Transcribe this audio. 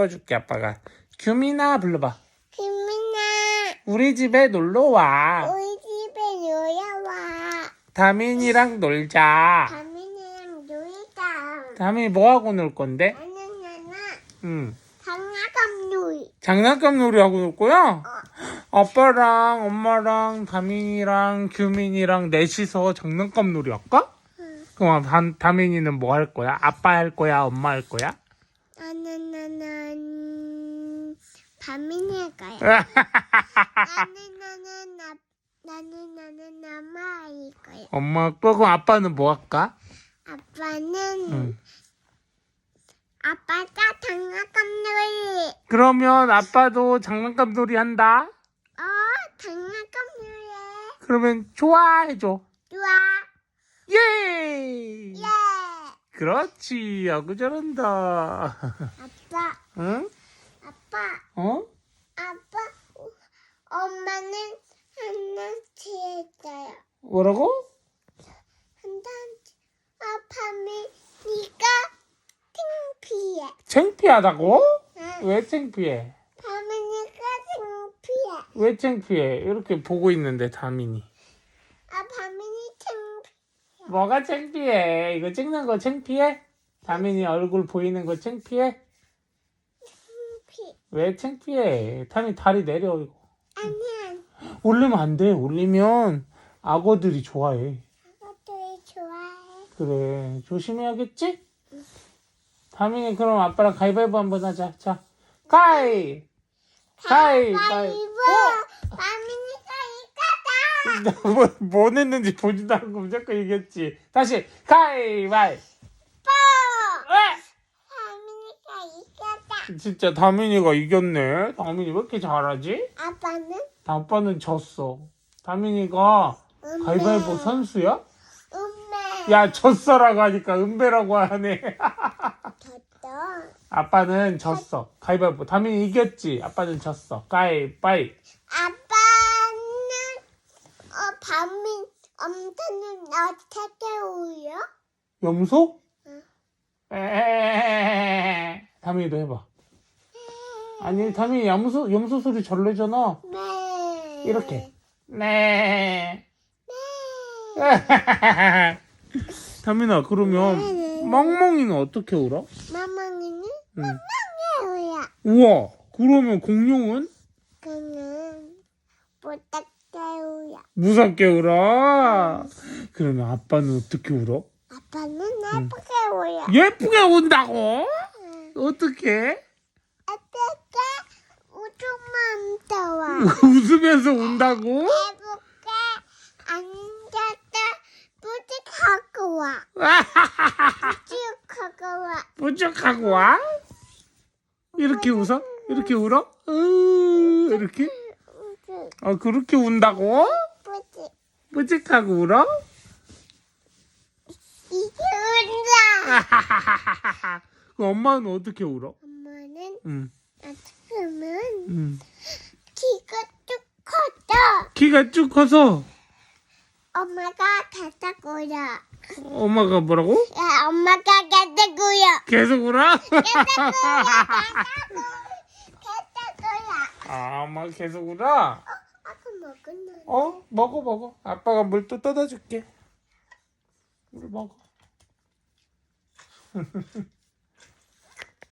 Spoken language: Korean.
불러줄게 아빠가. 규민아 불러봐. 김민아, 우리 집에 놀러 와. 우리 집에 놀러와. 다민이랑 놀자. 다민이랑 놀자. 다민이 뭐 하고 놀 건데? 나나나나, 응. 장난감 놀이. 장난감 놀이 하고 놀 거야? 아빠랑 엄마랑 다민이랑 규민이랑 넷이서 장난감 놀이 할까? 그럼 다, 다민이는 뭐 할 거야? 아빠 할 거야? 엄마 할 거야? 나나나나, 다민이 가요. 나는 나는 나 나는 나는 나마 이거요. 엄마? 그럼 아빠는 뭐 할까? 아빠는 응. 아빠가 장난감 놀이. 그러면 아빠도 장난감 놀이 한다? 어, 장난감 놀이. 그러면 좋아 해줘. 좋아. 예! 예. 그렇지. 아구 잘한다. 아빠, 응? 아빠, 어? 아빠. 엄마는 한단치 했어요. 뭐라고? 아빠는 네가 창피해. 창피하다고? 응. 왜 창피해? 다민이가 창피해. 왜 창피해? 이렇게 보고 있는데 다민이. 아, 다민이 창피. 뭐가 창피해? 이거 찍는 거 창피해? 다민이 얼굴 보이는 거 창피해? 창피. 왜 창피해? 다민이 다리 내려. 이거. 아니야. 올리면 안 돼. 올리면 악어들이 좋아해. 아빠도 좋아해. 그래. 조심해야겠지? 다민이 그럼 아빠랑 가위바위보 한번 하자. 자, 가위! 가위! 가위! 가위바위보. 어? 다민이가 이거다. 뭐, 뭐 냈는지 보지도 않고 무조건 이겼지. 다시, 가위바위보! 진짜 다민이가 이겼네. 다민이 왜 이렇게 잘하지? 아빠는 아빠는 졌어. 다민이가 음배. 가위바위보 선수야? 음메. 야, 졌어라고 하니까 은배라고 하네. 졌다. 아빠는 졌어. 가위바위보. 다민이 이겼지? 아빠는 졌어. 가위바위. 아빠는 어 밤이 엄마는 어떻게 울려? 염소? 응. 에에에에에에. 다민이도 해봐. 아니, 다민이 염소, 염소 소리 잘 내잖아. 네. 이렇게. 네. 네. 다민아, 그러면 멍멍이는 어떻게 울어? 마망이는 응. 울려. 우와, 그러면 공룡은 그는 울려. 무섭게 울어. 그러면 아빠는 어떻게 울어? 아빠는 예쁘게 울려. 예쁘게 운다고? 응. 어떻게? 어떻게 우주만 떠와. 웃으면서 운다고? 예쁘게 앉았다 뿌듯하고 와. 뿌듯하고 와. 부족하고 와? 이렇게 웃어? 이렇게 울어? 으, 이렇게? 아, 그렇게 운다고? 뿌듯. 뿌직하고 울어? 이게 운다. 그 엄마는 어떻게 울어? 엄마는 응, 아침은 응. 키가 쭉 컸다. 키가 쭉 커서 엄마가 계속 울어. 엄마가 뭐라고? 야, 엄마가 계속 울어. 계속 울어? 계속 울어. 계속 울어. 아, 엄마 계속 울어? 아까 먹었나? 어? 먹어, 먹어. 아빠가 물 또 떠다 줄게. 물 먹어.